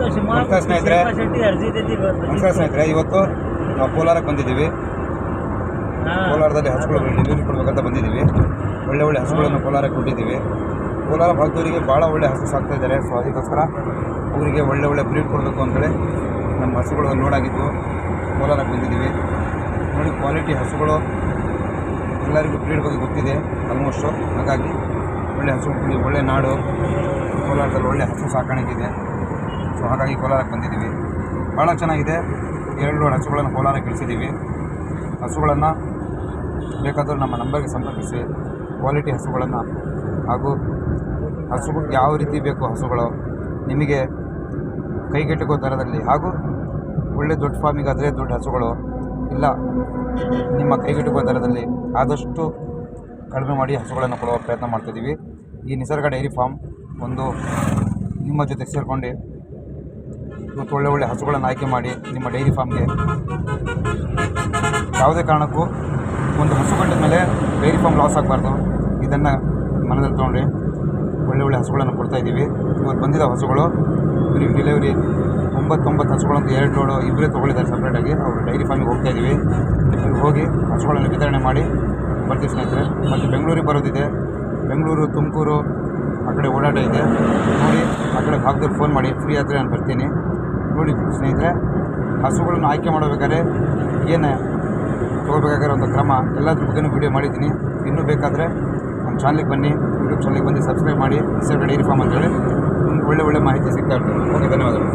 ನಮಸ್ಕಾರ ಸ್ನೇಹಿತರೆ. ನಮಸ್ಕಾರ ಸ್ನೇಹಿತರೆ ಇವತ್ತು ನಾವು ಕೋಲಾರಕ್ಕೆ ಬಂದಿದ್ದೀವಿ. ಕೋಲಾರದಲ್ಲಿ ಹಸುಗಳು ಡೆಲಿವರಿ ಕೊಡಬೇಕಂತ ಬಂದಿದ್ದೀವಿ. ಒಳ್ಳೆ ಒಳ್ಳೆ ಹಸುಗಳನ್ನು ಕೋಲಾರಕ್ಕೆ ಕೊಟ್ಟಿದ್ದೀವಿ. ಕೋಲಾರ ಭಾಗದವರಿಗೆ ಭಾಳ ಒಳ್ಳೆ ಹಸು ಸಾಕ್ತಾ ಇದ್ದಾರೆ ಸೊ ಅದಕ್ಕೋಸ್ಕರ ಅವರಿಗೆ ಒಳ್ಳೆ ಒಳ್ಳೆ ಬ್ರೀಡ್ ಕೊಡಬೇಕು ಅಂತೇಳಿ ನಮ್ಮ ಹಸುಗಳು ನೋಡಾಗಿದ್ದು ಕೋಲಾರಕ್ಕೆ ಬಂದಿದ್ದೀವಿ. ನೋಡಿ ಕ್ವಾಲಿಟಿ ಹಸುಗಳು ಎಲ್ಲರಿಗೂ ಬ್ರೀಡ್ ಬಗ್ಗೆ ಗೊತ್ತಿದೆ ಆಲ್ಮೋಸ್ಟು. ಹಾಗಾಗಿ ಒಳ್ಳೆ ಹಸು ಒಳ್ಳೆ ನಾಡು ಕೋಲಾರದಲ್ಲಿ ಒಳ್ಳೆ ಹಸು ಸಾಕಾಣಿಕೆ ಇದೆ. ಸೊ ಹಾಗಾಗಿ ಕೋಲಾರಕ್ಕೆ ಬಂದಿದ್ದೀವಿ. ಭಾಳ ಚೆನ್ನಾಗಿದೆ. ಎರಡು ಹಸುಗಳನ್ನು ಕೋಲಾರಕ್ಕೆ ಇಳಿಸಿದ್ದೀವಿ ಹಸುಗಳನ್ನು ಬೇಕಾದರೂ ನಮ್ಮ ನಂಬರ್ಗೆ ಸಂಪರ್ಕಿಸಿ. ಕ್ವಾಲಿಟಿ ಹಸುಗಳನ್ನು ಹಾಗೂ ಹಸುಗಳು ಯಾವ ರೀತಿ ಬೇಕು ಹಸುಗಳು ನಿಮಗೆ ಕೈಗೆಟುಕೋ ದರದಲ್ಲಿ ಹಾಗೂ ಒಳ್ಳೆ ದೊಡ್ಡ ಫಾರ್ಮಿಗಾದರೆ ದೊಡ್ಡ ಹಸುಗಳು ಇಲ್ಲ, ನಿಮ್ಮ ಕೈಗೆಟುಕುವ ದರದಲ್ಲಿ ಆದಷ್ಟು ಕಡಿಮೆ ಮಾಡಿ ಹಸುಗಳನ್ನು ಕೊಡುವ ಪ್ರಯತ್ನ ಮಾಡ್ತಿದ್ದೀವಿ. ಈ ನಿಸರ್ಗ ಡೈರಿ ಫಾರ್ಮ್ ಒಂದು ನಿಮ್ಮ ಜೊತೆ ಸೇರಿಕೊಂಡು ಇವತ್ತು ಒಳ್ಳೆ ಒಳ್ಳೆ ಹಸುಗಳನ್ನು ಆಯ್ಕೆ ಮಾಡಿ ನಿಮ್ಮ ಡೈರಿ ಫಾರ್ಮ್ಗೆ. ಯಾವುದೇ ಕಾರಣಕ್ಕೂ ಒಂದು ಹಸು ಕಂಡ ಮೇಲೆ ಡೈರಿ ಫಾರ್ಮ್ ಲಾಸ್ ಆಗಬಾರ್ದು. ಇದನ್ನು ಮನದಲ್ಲಿ ತೊಗೊಂಡು ಒಳ್ಳೆ ಒಳ್ಳೆ ಹಸುಗಳನ್ನು ಕೊಡ್ತಾ ಇದ್ದೀವಿ. ಇವತ್ತು ಬಂದಿದ್ದ ಹಸುಗಳು ಇವ್ರಿಗೆ ಡೆಲಿವರಿ ಒಂಬತ್ತೊಂಬತ್ತು ಹಸುಗಳಂತೂ ಎರಡು ಲೋಡು ಇಬ್ಬರೇ ತೊಗೊಳಿದ್ದಾರೆ ಸಪ್ರೇಟಾಗಿ ಅವರು ಡೈರಿ ಫಾರ್ಮಿಗೆ ಹೋಗ್ತಾ ಇದ್ದೀವಿ. ಅಲ್ಲಿ ಹೋಗಿ ಹಸುಗಳನ್ನು ವಿತರಣೆ ಮಾಡಿ ಬರ್ತೀವಿ ಸ್ನೇಹಿತರೆ. ಮತ್ತು ಬೆಂಗಳೂರಿಗೆ ಬರೋದಿದೆ. ಬೆಂಗಳೂರು, ತುಮಕೂರು, ಆ ಕಡೆ ಓಡಾಟ ಇದೆ. ನೋಡಿ, ಆ ಕಡೆ ಭಾಗದಲ್ಲಿ ಫೋನ್ ಮಾಡಿ. ಫ್ರೀ ಆದರೆ ನಾನು ಬರ್ತೀನಿ. ನೋಡಿ ಸ್ನೇಹಿತರೆ, ಹಸುಗಳನ್ನು ಆಯ್ಕೆ ಮಾಡಬೇಕಾದ್ರೆ ಏನು ಒಂದು ಕ್ರಮ, ಎಲ್ಲದ್ರ ಬಗ್ಗೆನೂ ವೀಡಿಯೋ ಮಾಡಿದ್ದೀನಿ. ಇನ್ನೂ ಬೇಕಾದರೆ ನಮ್ಮ ಚಾನಲ್ಗೆ ಬನ್ನಿ ಯೂಟ್ಯೂಬ್ ಚಾನಲ್ಗೆ ಬಂದು ಸಬ್ಸ್ಕ್ರೈಬ್ ಮಾಡಿ ನಿಸರ್ಗ ಡೈರಿ ಫಾರ್ಮ್ ಅಂತೇಳಿ. ಒಳ್ಳೆ ಒಳ್ಳೆ ಮಾಹಿತಿ ಸಿಗ್ತಾ ಇರ್ತದೆ. ಓಕೆ, ಧನ್ಯವಾದಗಳು.